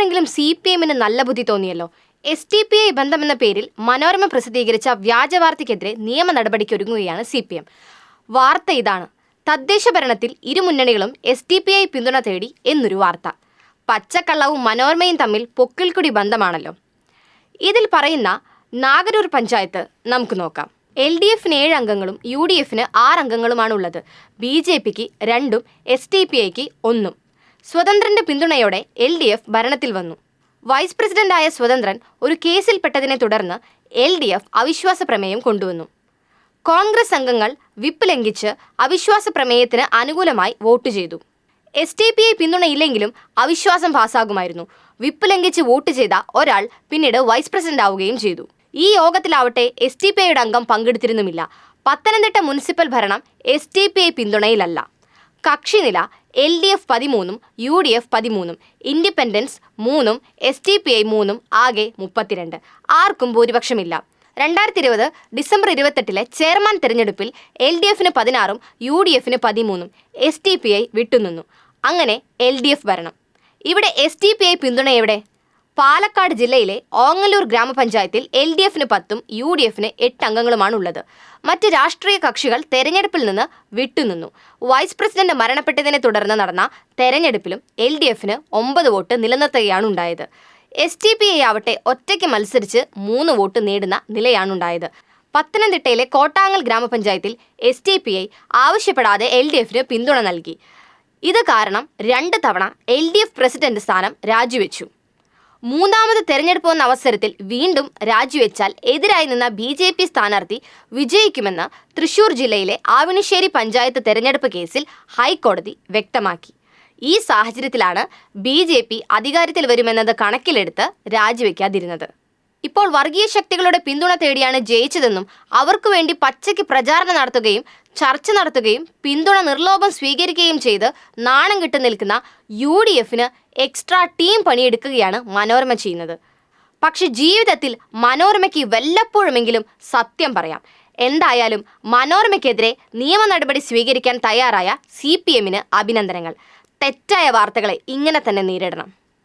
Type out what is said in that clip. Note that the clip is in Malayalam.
ഇപ്പോഴെങ്കിലും സി പി എമ്മിന് നല്ല ബുദ്ധി തോന്നിയല്ലോ. എസ് ടി പി ഐ ബന്ധമെന്ന പേരിൽ മനോരമ പ്രസിദ്ധീകരിച്ച വ്യാജ വാർത്തയ്ക്കെതിരെ നിയമ നടപടിക്കൊരുങ്ങുകയാണ് സി പി എം. വാർത്ത ഇതാണ്. തദ്ദേശ ഭരണത്തിൽ ഇരു മുന്നണികളും എസ് ടി പി ഐ പിന്തുണ തേടി എന്നൊരു വാർത്ത. പച്ചക്കള്ളവും മനോരമയും തമ്മിൽ പൊക്കിൽക്കുടി ബന്ധമാണല്ലോ. ഇതിൽ പറയുന്ന നാഗരൂർ പഞ്ചായത്ത് നമുക്ക് നോക്കാം. എൽ ഡി എഫിന് ഏഴ് അംഗങ്ങളും യു ഡി എഫിന് ആറ് അംഗങ്ങളുമാണ് ഉള്ളത് ബി ജെ പിക്ക് രണ്ടും എസ് ടി പി ഐക്ക് ഒന്നും. സ്വതന്ത്രന്റെ പിന്തുണയോടെ എൽ ഡി എഫ് ഭരണത്തിൽ വന്നു. വൈസ് പ്രസിഡന്റായ സ്വതന്ത്രൻ ഒരു കേസിൽപ്പെട്ടതിനെ തുടർന്ന് എൽ ഡി എഫ് അവിശ്വാസ പ്രമേയം കൊണ്ടുവന്നു. കോൺഗ്രസ് അംഗങ്ങൾ വിപ്പ് ലംഘിച്ച് അവിശ്വാസ പ്രമേയത്തിന് അനുകൂലമായി വോട്ട് ചെയ്തു. എസ് ടി പി ഐ പിന്തുണയില്ലെങ്കിലും അവിശ്വാസം പാസ്സാകുമായിരുന്നു വിപ്പ് ലംഘിച്ച് വോട്ട് ചെയ്ത ഒരാൾ പിന്നീട് വൈസ് പ്രസിഡന്റ് ആവുകയും ചെയ്തു. ഈ യോഗത്തിലാവട്ടെ എസ് ടി പി ഐയുടെ അംഗം പങ്കെടുത്തിരുന്നുമില്ല. പത്തനംതിട്ട മുനിസിപ്പൽ ഭരണം എസ് ടി പി ഐ പിന്തുണയിലല്ല. കക്ഷിനില എൽ ഡി എഫ് പതിമൂന്നും യു ഡി എഫ് പതിമൂന്നും ഇൻഡിപെൻഡൻസ് മൂന്നും എസ് ടി പി ഐ മൂന്നും ആകെ മുപ്പത്തിരണ്ട്. ആർക്കും ഭൂരിപക്ഷമില്ല. രണ്ടായിരത്തി ഇരുപത് ഡിസംബർ ഇരുപത്തെട്ടിലെ ചെയർമാൻ തെരഞ്ഞെടുപ്പിൽ എൽ ഡി എഫിന് പതിനാറും യു ഡി എഫിന് പതിമൂന്നും എസ് ടി പി ഐ വിട്ടുനിന്നു. അങ്ങനെ എൽ ഡി എഫ് ഭരണം. ഇവിടെ എസ് ടി പി ഐ പിന്തുണ എവിടെ? പാലക്കാട് ജില്ലയിലെ ഓങ്ങല്ലൂർ ഗ്രാമപഞ്ചായത്തിൽ എൽ ഡി എഫിന് പത്തും യു ഡി എഫിന് എട്ട് അംഗങ്ങളുമാണ് ഉള്ളത് മറ്റ് രാഷ്ട്രീയ കക്ഷികൾ തെരഞ്ഞെടുപ്പിൽ നിന്ന് വിട്ടുനിന്നു. വൈസ് പ്രസിഡന്റ് മരണപ്പെട്ടതിനെ തുടർന്ന് നടന്ന തെരഞ്ഞെടുപ്പിലും എൽ ഡി എഫിന് ഒമ്പത് വോട്ട് നിലനിർത്തുകയാണ് ഉണ്ടായത് എസ് ടി പി ഐ ആവട്ടെ ഒറ്റയ്ക്ക് മത്സരിച്ച് മൂന്ന് വോട്ട് നേടുന്ന നിലയാണുണ്ടായത്. പത്തനംതിട്ടയിലെ കോട്ടാങ്ങൽ ഗ്രാമപഞ്ചായത്തിൽ എസ് ടി പി ഐ ആവശ്യപ്പെടാതെ എൽ ഡി എഫിന് പിന്തുണ നൽകി. ഇത് കാരണം രണ്ട് തവണ എൽ ഡി എഫ് പ്രസിഡന്റ് സ്ഥാനം രാജിവെച്ചു. മൂന്നാമത് തെരഞ്ഞെടുപ്പ് വന്ന അവസരത്തിൽ വീണ്ടും രാജിവെച്ചാൽ എതിരായി നിന്ന ബി ജെ പി സ്ഥാനാർത്ഥി വിജയിക്കുമെന്ന് തൃശൂർ ജില്ലയിലെ ആവിണിശ്ശേരി പഞ്ചായത്ത് തെരഞ്ഞെടുപ്പ് കേസിൽ ഹൈക്കോടതി വ്യക്തമാക്കി. ഈ സാഹചര്യത്തിലാണ് ബി ജെ പി അധികാരത്തിൽ വരുമെന്നത് കണക്കിലെടുത്ത് രാജിവെക്കാതിരുന്നത്. ഇപ്പോൾ വർഗീയ ശക്തികളുടെ പിന്തുണ തേടിയാണ് ജയിച്ചതെന്നും അവർക്ക് വേണ്ടി പച്ചയ്ക്ക് പ്രചാരണം നടത്തുകയും ചർച്ച നടത്തുകയും പിന്തുണ നിർലോഭം സ്വീകരിക്കുകയും ചെയ്ത് നാണം കിട്ടു നിൽക്കുന്ന യു ഡി എഫിന് എക്സ്ട്രാ ടീം പണിയെടുക്കുകയാണ് മനോരമ ചെയ്യുന്നത്. പക്ഷെ ജീവിതത്തിൽ മനോരമയ്ക്ക് വല്ലപ്പോഴുമെങ്കിലും സത്യം പറയാം. എന്തായാലും മനോരമയ്ക്കെതിരെ നിയമ നടപടി സ്വീകരിക്കാൻ തയ്യാറായ സി പി എമ്മിന് അഭിനന്ദനങ്ങൾ. തെറ്റായ വാർത്തകളെ ഇങ്ങനെ തന്നെ നേരിടണം.